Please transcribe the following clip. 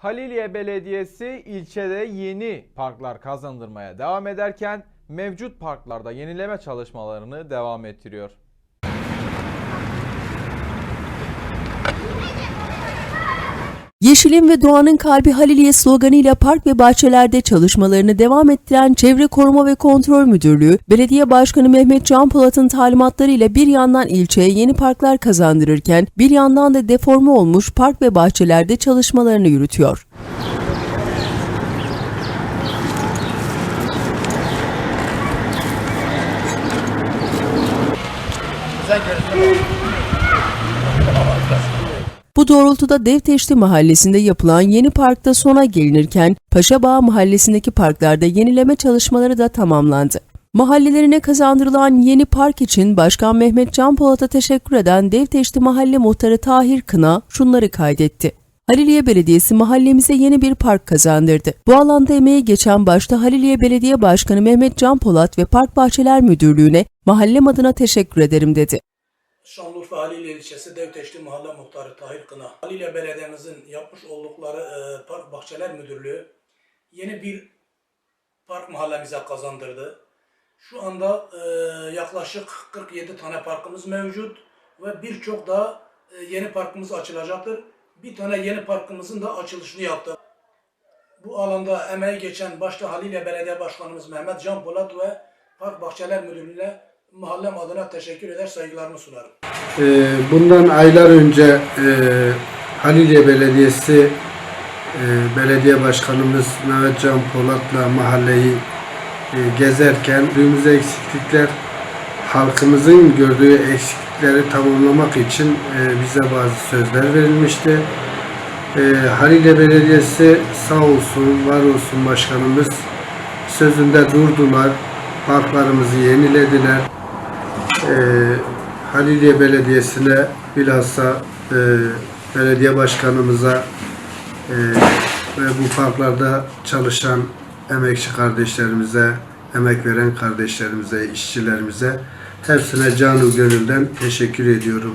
Haliliye Belediyesi ilçede yeni parklar kazandırmaya devam ederken mevcut parklarda yenileme çalışmalarını devam ettiriyor. Yeşilin ve doğanın kalbi Haliliye sloganıyla park ve bahçelerde çalışmalarını devam ettiren Çevre Koruma ve Kontrol Müdürlüğü, Belediye Başkanı Mehmet Can Polat'ın talimatlarıyla bir yandan ilçeye yeni parklar kazandırırken bir yandan da deforme olmuş park ve bahçelerde çalışmalarını yürütüyor. Bu doğrultuda Devteşti Mahallesi'nde yapılan yeni parkta sona gelinirken Paşabağ Mahallesi'ndeki parklarda yenileme çalışmaları da tamamlandı. Mahallelerine kazandırılan yeni park için Başkan Mehmet Can Polat'a teşekkür eden Devteşti Mahalle Muhtarı Tahir Kına şunları kaydetti. Haliliye Belediyesi mahallemize yeni bir park kazandırdı. Bu alanda emeği geçen başta Haliliye Belediye Başkanı Mehmet Can Polat ve Park Bahçeler Müdürlüğü'ne mahallem adına teşekkür ederim dedi. Şanlıurfa Haliliye ilçesi Devteşti Mahalle Muhtarı Tahir Kına. Haliliye Belediye'mizin yapmış oldukları e, Park Bahçeler Müdürlüğü yeni bir park mahallemize kazandırdı. Şu anda e, yaklaşık 47 tane parkımız mevcut ve birçok da e, yeni parkımız açılacaktır. Bir tane yeni parkımızın da açılışını yaptı. Bu alanda emeği geçen başta Haliliye Belediye Başkanımız Mehmet Can Polat ve Park Bahçeler Müdürlüğü'ne mahallem adına teşekkür eder, saygılarımı sunarım. Ee, Bundan aylar önce e, Haliliye Belediyesi e, Belediye Başkanımız Mehmet Can Polat'la mahalleyi e, gezerken gördüğümüz eksiklikler halkımızın gördüğü eksiklikleri tamamlamak için bize bazı sözler verilmişti. E, Haliliye Belediyesi sağ olsun, var olsun başkanımız sözünde durdular. Parklarımızı yenilediler. E, Haliliye Belediyesi'ne bilhassa e, belediye başkanımıza e, ve bu parklarda çalışan emekçi kardeşlerimize, emek veren kardeşlerimize, işçilerimize hepsine canı gönülden teşekkür ediyorum.